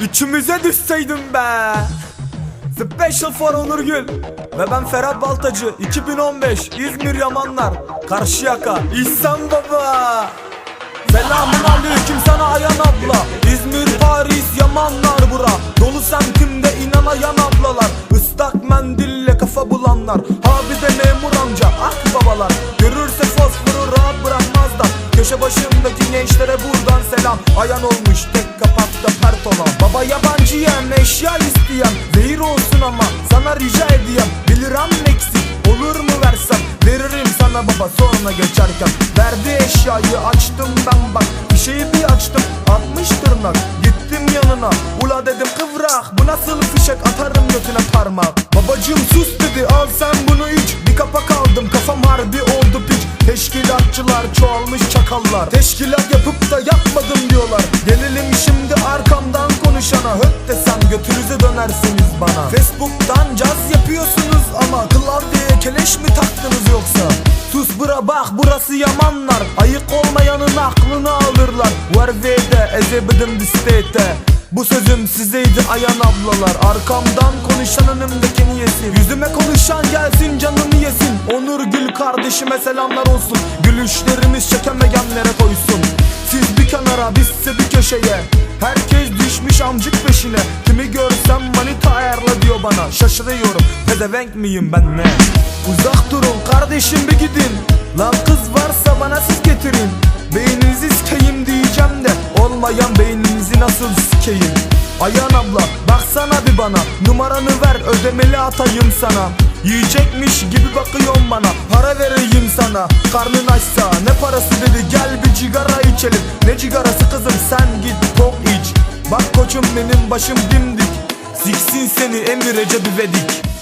Üçümüze düşseydin be. Special for Onur Gül Ve ben Ferhat Baltacı 2015 İzmir Yamanlar Karşıyaka İhsan Baba. Selamun aleyküm sana Ayan abla. İzmir, Paris, Yamanlar bura. Dolu semtimde inanayan ablalar. Islak mendille kafa bulanlar. Abi de memur amca ah babalar. Görürse fosforu rahat bırakmaz da Köşe başındaki gençlere buradan selam. Ayan olmuş tek yabancı yem eşya isteyem Zehir olsun ama sana rica edeyim. Bilirim eksik olur mu versem? Veririm sana baba sonra geçerken. Verdi eşyayı açtım ben bak. Fişeyi bir açtım 60 tırnak. Gittim yanına ula dedim kıvrak Bu nasıl fişek? Atarım götüne parmak. Babacım sus dedi al sen bunu iç. Bir kapak aldım kafam harbi oldu piç. Teşkilatçılar çoğalmış çakallar. Teşkilat yapıp da yapmadım diyorlar dönersiniz bana? Facebook'tan caz yapıyorsunuz ama Klavyeye keleş mi taktınız yoksa? Sus bura bak burası yamanlar. Ayık olmayanın aklını alırlar. Vervede ezebedim distete bu sözüm sizeydi ayan ablalar. Arkamdan konuşan önümdekini yesin. Yüzüme konuşan gelsin canımı yesin. Onur Gül kardeşime selamlar olsun. Gülüşlerimiz çekemeyenlere koysun. Siz bir kenara bizse bir köşeye. Herkes düşmüş amcık peşine. Kimi görsem pezevenk miyim ben ne? Uzak durun kardeşim bir gidin. Lan kız varsa bana siz getirin. Beyninizi sikeyim diyeceğim de Olmayan beyninizi nasıl sikeyim? Ayan abla baksana bir bana. Numaranı ver ödemeli atayım sana. Yiyecekmiş gibi bakıyorsun bana. Para vereyim sana. Karnın açsa Ne parası dedi. Gel bir cigara içelim. Ne cigarası kızım? Sen git tok iç. Bak koçum benim başım dimdik. Siksin seni Emir Recep İvedik